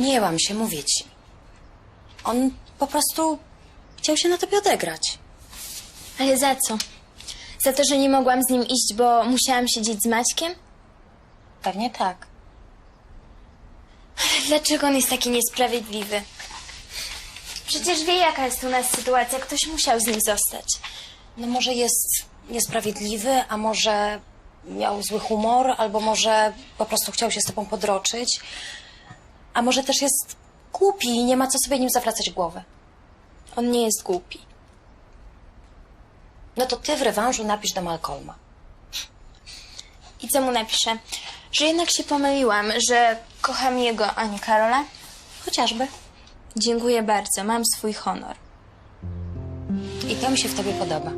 Nie łam się, mówię ci. On po prostu chciał się na tobie odegrać. Ale za co? Za to, że nie mogłam z nim iść, bo musiałam siedzieć z Maćkiem? Pewnie tak. Dlaczego on jest taki niesprawiedliwy? Przecież wie, jaka jest u nas sytuacja. Ktoś musiał z nim zostać. No może jest niesprawiedliwy, a może miał zły humor, albo może po prostu chciał się z tobą podroczyć. A może też jest głupi i nie ma co sobie nim zawracać głowy. On nie jest głupi. No to ty w rewanżu napisz do Malcolma. I co mu napiszę? Że jednak się pomyliłam, że kocham jego, a nie Karola? Chociażby. Dziękuję bardzo, mam swój honor. I to mi się w tobie podoba.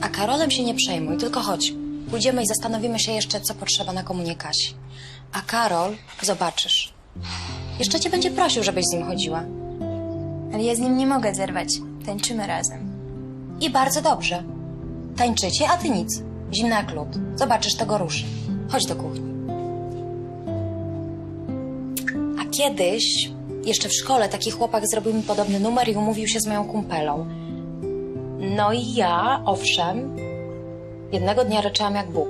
A Karolem się nie przejmuj, tylko chodź. Pójdziemy i zastanowimy się jeszcze, co potrzeba na komunikasi. A Karol, zobaczysz. Jeszcze cię będzie prosił, żebyś z nim chodziła. Ale ja z nim nie mogę zerwać. Tańczymy razem. I bardzo dobrze. Tańczycie, a ty nic. Zimna jak lód. Zobaczysz, to go ruszy. Chodź do kuchni. A kiedyś, jeszcze w szkole, taki chłopak zrobił mi podobny numer i umówił się z moją kumpelą. No i ja, owszem, jednego dnia ryczałam jak Bóg.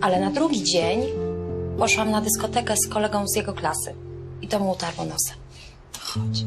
Ale na drugi dzień poszłam na dyskotekę z kolegą z jego klasy. I to mu utarło nosem. Chodź.